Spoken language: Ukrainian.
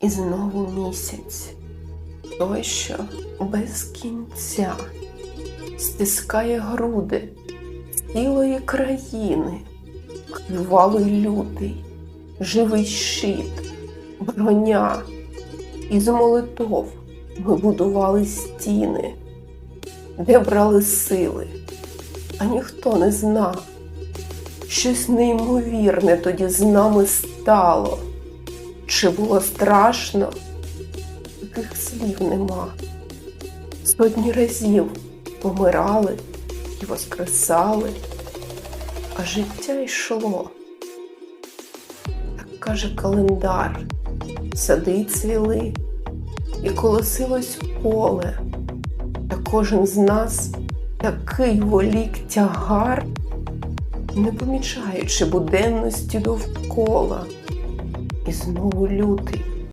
І знову місяць, той, що без кінця стискає груди цілої країни, кривавий лютий, живий щит, броня. Із молитов ми будували стіни, де брали сили, а ніхто не знав. Щось неймовірне тоді з нами стало. Чи було страшно? Таких слів нема. Сотні разів помирали і воскресали, а життя йшло. Так каже календар, сади цвіли, і колосилось поле, та кожен з нас такий волік тягар, не помічаючи буденності довкола. І знову лютий,